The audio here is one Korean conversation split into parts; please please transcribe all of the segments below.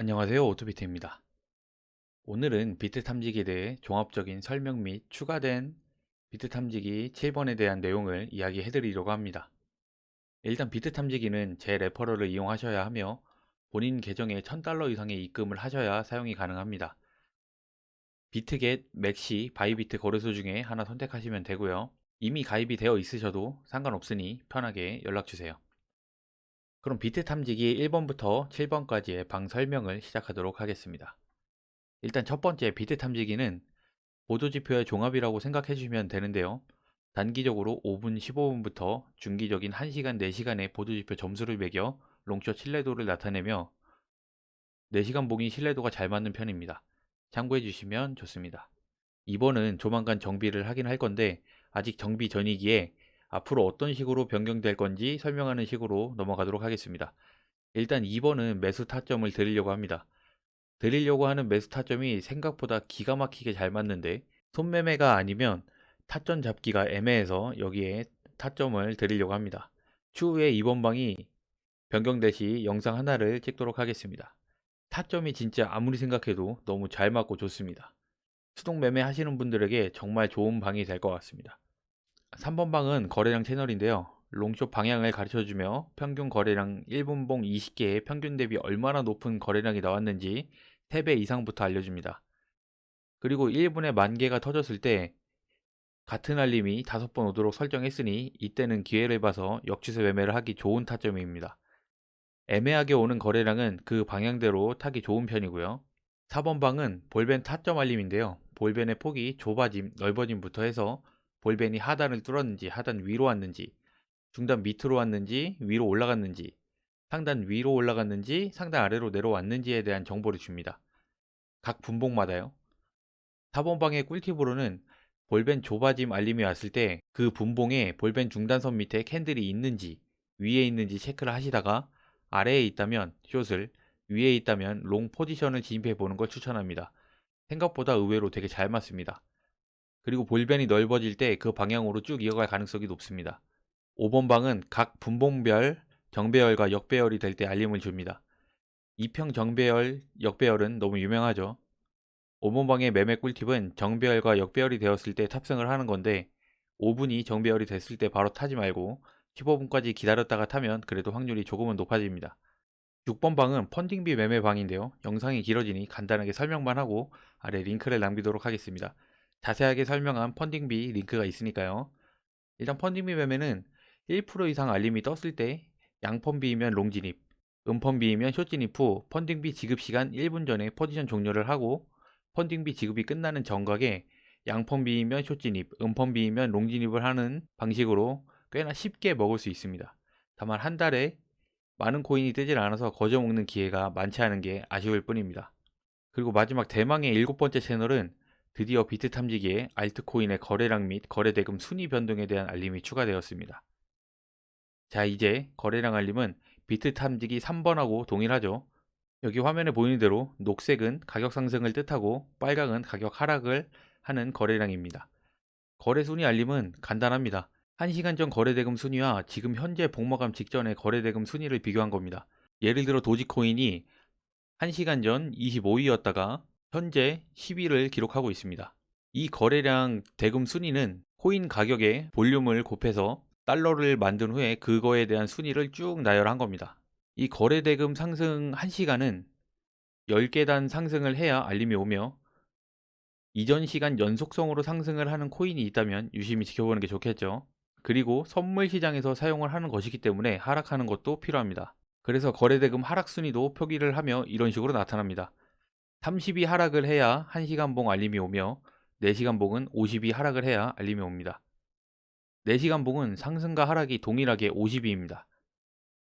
안녕하세요 오토비트입니다. 오늘은 비트 탐지기에 대해 종합적인 설명 및 추가된 비트 탐지기 7번에 대한 내용을 이야기해 드리려고 합니다. 일단 비트 탐지기는 제 레퍼럴을 이용하셔야 하며 본인 계정에 1000달러 이상의 입금을 하셔야 사용이 가능합니다. 비트겟, 맥시, 바이비트 거래소 중에 하나 선택하시면 되고요. 이미 가입이 되어 있으셔도 상관없으니 편하게 연락주세요. 그럼 비트 탐지기 1번부터 7번까지의 방 설명을 시작하도록 하겠습니다. 일단 첫 번째 비트 탐지기는 보조지표의 종합이라고 생각해 주시면 되는데요. 단기적으로 5분, 15분부터 중기적인 1시간, 4시간의 보조지표 점수를 매겨 롱숏 신뢰도를 나타내며 4시간 봉이 신뢰도가 잘 맞는 편입니다. 참고해 주시면 좋습니다. 2번은 조만간 정비를 하긴 할 건데 아직 정비 전이기에 앞으로 어떤 식으로 변경될 건지 설명하는 식으로 넘어가도록 하겠습니다. 일단 2번은 매수 타점을 드리려고 합니다. 드리려고 하는 매수 타점이 생각보다 기가 막히게 잘 맞는데 손매매가 아니면 타점 잡기가 애매해서 여기에 타점을 드리려고 합니다. 추후에 2번 방이 변경될 시 영상 하나를 찍도록 하겠습니다. 타점이 진짜 아무리 생각해도 너무 잘 맞고 좋습니다. 수동 매매 하시는 분들에게 정말 좋은 방이 될 것 같습니다. 3번 방은 거래량 채널인데요. 롱숏 방향을 가르쳐주며 평균 거래량 1분봉 20개의 평균 대비 얼마나 높은 거래량이 나왔는지 3배 이상부터 알려줍니다. 그리고 1분에 만 개가 터졌을 때 같은 알림이 5번 오도록 설정했으니 이때는 기회를 봐서 역추세 매매를 하기 좋은 타점입니다. 애매하게 오는 거래량은 그 방향대로 타기 좋은 편이고요. 4번 방은 볼벤 타점 알림인데요. 볼벤의 폭이 좁아짐, 넓어짐부터 해서 볼벤이 하단을 뚫었는지 하단 위로 왔는지 중단 밑으로 왔는지 위로 올라갔는지 상단 위로 올라갔는지 상단 아래로 내려왔는지에 대한 정보를 줍니다. 각 분봉마다요. 4번 방의 꿀팁으로는 볼벤 좁아짐 알림이 왔을 때 그 분봉에 볼벤 중단선 밑에 캔들이 있는지 위에 있는지 체크를 하시다가 아래에 있다면 숏을 위에 있다면 롱 포지션을 진입해 보는 걸 추천합니다. 생각보다 의외로 되게 잘 맞습니다. 그리고 볼벤이 넓어질 때 그 방향으로 쭉 이어갈 가능성이 높습니다. 5번 방은 각 분봉별 정배열과 역배열이 될 때 알림을 줍니다. 이평 정배열, 역배열은 너무 유명하죠. 5번 방의 매매 꿀팁은 정배열과 역배열이 되었을 때 탑승을 하는 건데 5분이 정배열이 됐을 때 바로 타지 말고 15분까지 기다렸다가 타면 그래도 확률이 조금은 높아집니다. 6번 방은 펀딩비 매매 방인데요. 영상이 길어지니 간단하게 설명만 하고 아래 링크를 남기도록 하겠습니다. 자세하게 설명한 펀딩비 링크가 있으니까요. 일단 펀딩비 매매는 1% 이상 알림이 떴을 때 양펀비이면 롱 진입, 음펀비이면 숏 진입 후 펀딩비 지급 시간 1분 전에 포지션 종료를 하고 펀딩비 지급이 끝나는 정각에 양펀비이면 숏 진입, 음펀비이면 롱 진입을 하는 방식으로 꽤나 쉽게 먹을 수 있습니다. 다만 한 달에 많은 코인이 뜨질 않아서 거저 먹는 기회가 많지 않은 게 아쉬울 뿐입니다. 그리고 마지막 대망의 일곱 번째 채널은 드디어 비트 탐지기에 알트코인의 거래량 및 거래대금 순위 변동에 대한 알림이 추가되었습니다. 자, 이제 거래량 알림은 비트 탐지기 3번하고 동일하죠. 여기 화면에 보이는 대로 녹색은 가격 상승을 뜻하고 빨강은 가격 하락을 하는 거래량입니다. 거래 순위 알림은 간단합니다. 1시간 전 거래대금 순위와 지금 현재 복마감 직전의 거래대금 순위를 비교한 겁니다. 예를 들어 도지코인이 1시간 전 25위였다가 현재 10위를 기록하고 있습니다. 이 거래량 대금 순위는 코인 가격의 볼륨을 곱해서 달러를 만든 후에 그거에 대한 순위를 쭉 나열한 겁니다. 이 거래 대금 상승 1시간은 10계단 상승을 해야 알림이 오며 이전 시간 연속성으로 상승을 하는 코인이 있다면 유심히 지켜보는 게 좋겠죠. 그리고 선물 시장에서 사용을 하는 것이기 때문에 하락하는 것도 필요합니다. 그래서 거래대금 하락 순위도 표기를 하며 이런 식으로 나타납니다. 30이 하락을 해야 1시간 봉 알림이 오며 4시간 봉은 50이 하락을 해야 알림이 옵니다. 4시간 봉은 상승과 하락이 동일하게 50위입니다.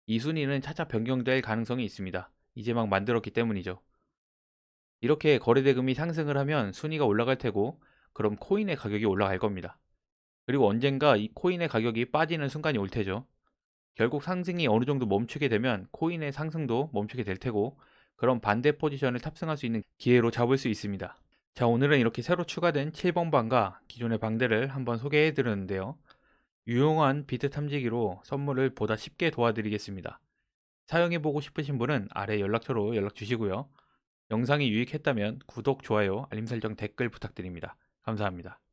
이 순위는 차차 변경될 가능성이 있습니다. 이제 막 만들었기 때문이죠. 이렇게 거래대금이 상승을 하면 순위가 올라갈 테고 그럼 코인의 가격이 올라갈 겁니다. 그리고 언젠가 이 코인의 가격이 빠지는 순간이 올 테죠. 결국 상승이 어느 정도 멈추게 되면 코인의 상승도 멈추게 될 테고 그럼 반대 포지션을 탑승할 수 있는 기회로 잡을 수 있습니다. 자 오늘은 이렇게 새로 추가된 7번 방과 기존의 방들을 한번 소개해 드렸는데요. 유용한 비트 탐지기로 선물을 보다 쉽게 도와드리겠습니다. 사용해 보고 싶으신 분은 아래 연락처로 연락 주시고요. 영상이 유익했다면 구독, 좋아요, 알림 설정, 댓글 부탁드립니다. 감사합니다.